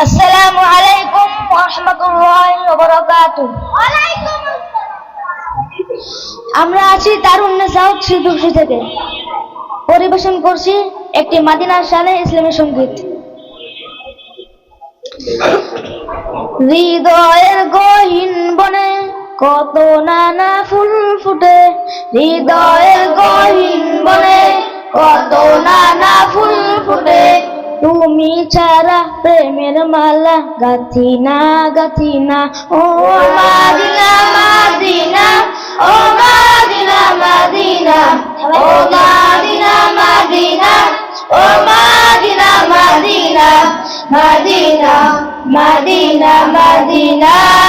আসসালামু আলাইকুম ওয়া রাহমাতুল্লাহি ওয়া বারাকাতুহু আমরা আছি থেকে। পরিবেশন করছি একটি মাদিনার শানে ইসলামী সংগীত। হৃদয়ের গহীন বনে কত নানা ফুল ফুটে। হৃদয়ের গহীন বনে কত নানা ছাড়া প্রেমের মালা গাথি না গাথি না ও মাদিনা মাদিনা, ও মাদিনা মাদিনা। ও মাদিনা মাদিনা, ও Medina Medina. Medina Medina Medina.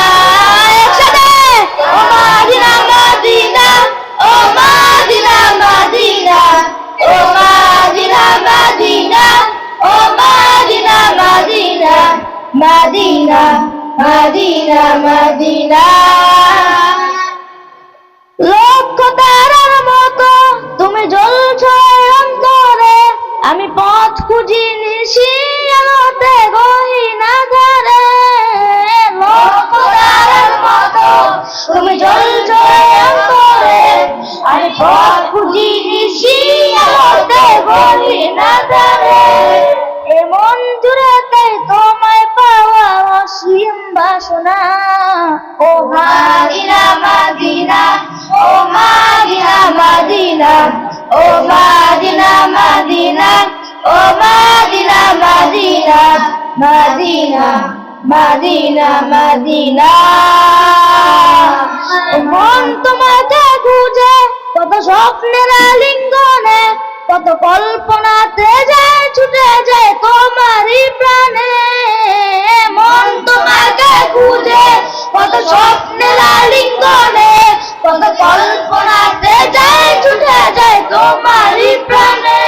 Medina Medina Medina Madina. লক্ষ তারার মতো তুমি জ্বলছ অন্তরে, আমি পথ খুঁজি নিশি আলোতে গহিনা ধরে লক্ষ তারার মতো তুমি জ্বলছ অন্তরে, আমি পথ খুঁজি নিশি আলোতে গহিনা ধরে এমন জুড়েতে বাসনা ও মাদিনা মাদিনা, ও মাদিনা মাদিনা, ও মাদিনা মাদিনা, ও Medina Medina Medina Medina Madina. মন খুঁজে কত স্বপ্নের আলিঙ্গনে, কত কল্পনাতে যায়, ছুটে যায় তোমারই তোমারই প্রাণে।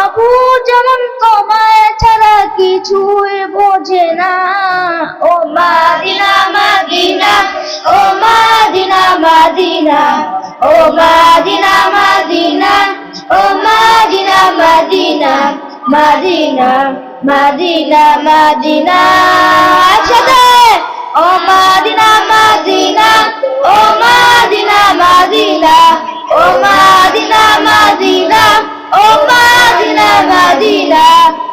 অবু যেমন তোমায় ছাড়া কিছুই বোঝে না। ও মাদিনা মাদিনা ও মাদিনা মাদিনা ও মাদিনা মাদিনা ও Medina Medina Medina Medina Madina. একসাথে ও মাদিনা মাদিনা ও মাদিনা